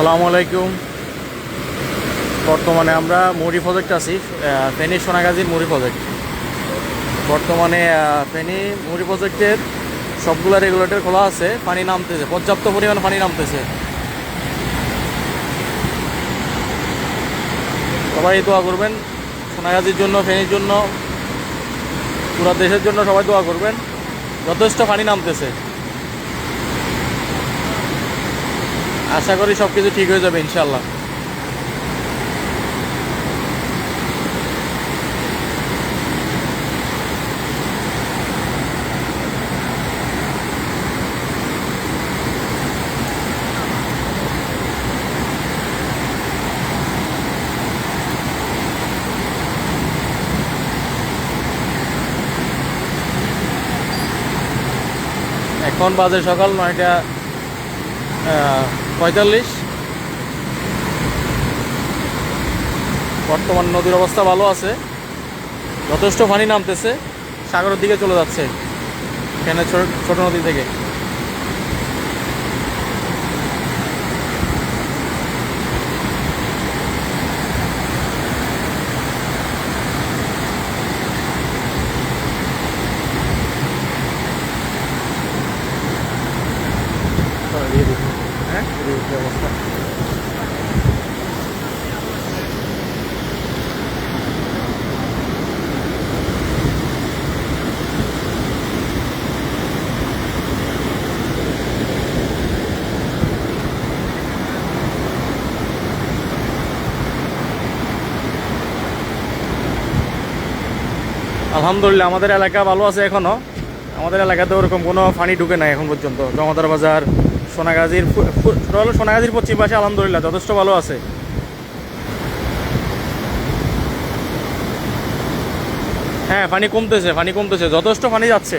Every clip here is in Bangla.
আসসালামু আলাইকুম। বর্তমানে আমরা মুড়ি প্রজেক্ট আছি ফেনী সোনাগাজীর মুড়ি প্রজেক্ট বর্তমানে ফেনী মুড়ি প্রজেক্টের সবগুলো রেগুলেটর খোলা আছে, পানি নামতেছে, পর্যাপ্ত পরিমাণ পানি নামতেছে। সবাই দোয়া করবেন, সোনাগাজীর জন্য, ফেনীর জন্য, পুরো দেশের জন্য সবাই দোয়া করবেন, যথেষ্ট পানি নামতেছে। আশা করি সব কিছু ঠিক হয়ে যাবে ইনশাল্লাহ এখন বাজে সকাল নয়টা। পঁয়তাল্লিশ। বর্তমান নদীর অবস্থা ভালো আছে। যথেষ্ট পানি নামতেছে। সাগরের দিকে চলে যাচ্ছে। এখানে ছোট ছোট নদী থেকে হ্যাঁ এই যে অবস্থা আলহামদুলিল্লাহ, আমাদের এলাকা ভালো আছে এখনও আমাদের এলাকাতে ওরকম কোনো পানি ঢুকে নাই এখন পর্যন্ত। জমাদার বাজার, সোনাগাজীর হলো সোনাগাজীর পশ্চিম পাশে আলহামদুলিল্লাহ, যথেষ্ট ভালো আছে। হ্যাঁ পানি কমতেছে পানি কমতেছে, যথেষ্ট পানি যাচ্ছে।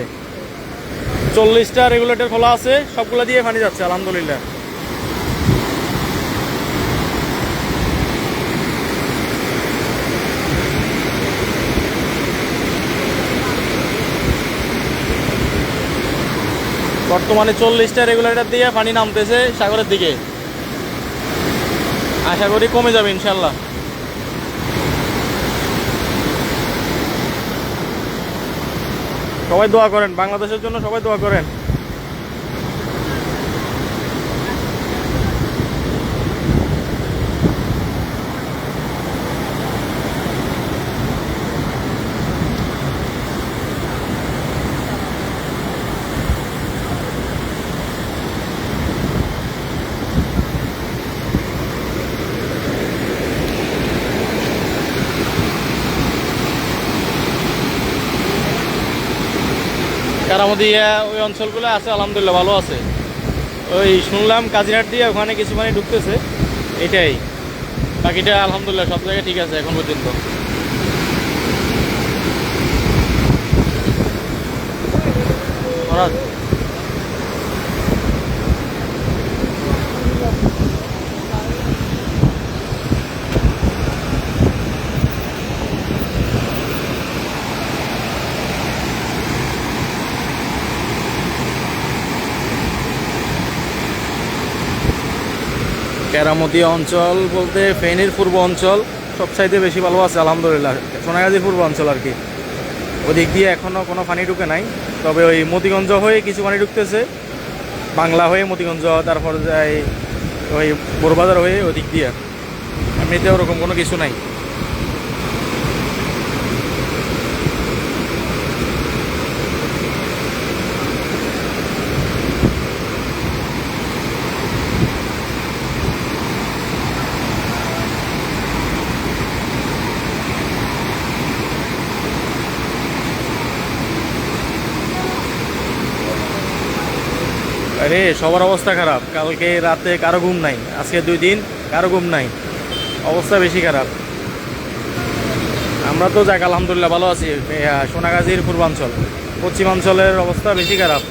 চল্লিশটা রেগুলেটর খোলা আছে, সবগুলো দিয়ে পানি যাচ্ছে, আলহামদুলিল্লাহ। বর্তমানে চল্লিশটা রেগুলেটার দিয়ে পানি নামতেছে সাগরের দিকে। আশা করি কমে যাবে ইনশাল্লাহ সবাই দোয়া করেন, বাংলাদেশের জন্য সবাই দোয়া করেন। কারামদিয়া ওই অঞ্চলগুলো আছে আলহামদুলিল্লাহ ভালো আছে। ওই শুনলাম কাজিরহাট দিয়ে ওখানে কিছু পানি ঢুকতেছে এটাই। বাকিটা আলহামদুলিল্লাহ সব জায়গায় ঠিক আছে এখন পর্যন্ত। ফরাজ, কেরামতি অঞ্চল বলতে ফেনীর পূর্ব অঞ্চল সব সাইডে বেশি ভালো আছে, আলহামদুলিল্লাহ। সোনাগাজির পূর্ব অঞ্চল আর কি। ওদিক দিয়ে এখনও কোনো পানি ঢুকে নাই, তবে ওই মতিগঞ্জ হয়ে কিছু পানি ঢুকতেছে। বাংলা হয়ে মতিগঞ্জ, তারপর যায় ওই বড়বাজার হয়ে ওদিক দিয়ে। এমনিতে ওরকম কোনো কিছু নাই। আরে, সবার অবস্থা খারাপ। কালকে রাতে কারও ঘুম নাই। আজকে দুই দিন কারও ঘুম নাই। অবস্থা বেশি খারাপ। আমরা তো যাক, আলহামদুলিল্লাহ ভালো আছি। সোনাগাজির সোনাগাজীর পূর্বাঞ্চল। পশ্চিমাঞ্চলের অবস্থা বেশি খারাপ।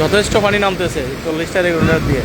যথেষ্ট পানি নামতেছে চল্লিশটা রেগুলেটার দিয়ে।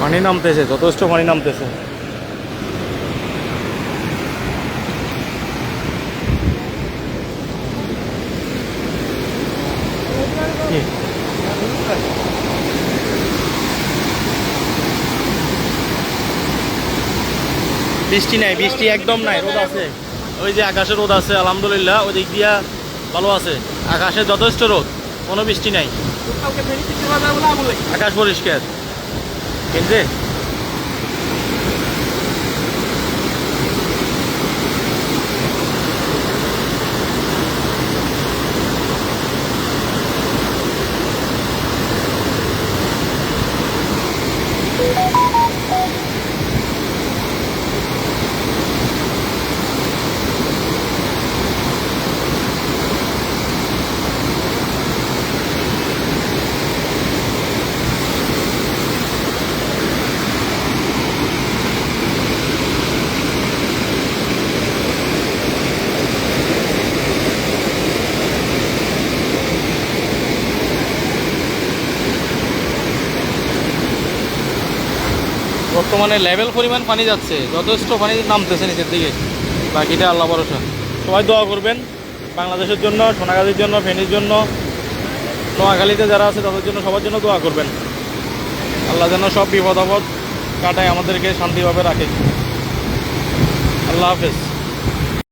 পানি নামতেছে যথেষ্ট পানি নামতেছে। বৃষ্টি নাই বৃষ্টি একদম নাই রোদ আছে। ওই যে আকাশে রোদ আছে আলহামদুলিল্লাহ ওই দিক দিয়া ভালো আছে। আকাশে যথেষ্ট রোদ কোনো বৃষ্টি নাই। আকাশ পরিষ্কার। 근데 বর্তমানে লেভেল পরিমাণ পানি যাচ্ছে, যথেষ্ট পানি নামতেছে নিচের দিকে। বাকিটা আল্লাহ ভরসা। সবাই দোয়া করবেন, বাংলাদেশের জন্য, সোনাগাজির জন্য, ফেনীর জন্য, নোয়াখালীতে যারা আছে তাদের জন্য সবার জন্য দোয়া করবেন। আল্লাহ যেন সব বিপদ আপদ কাটায় আমাদেরকে শান্তিভাবে রাখে। আল্লাহ হাফেজ।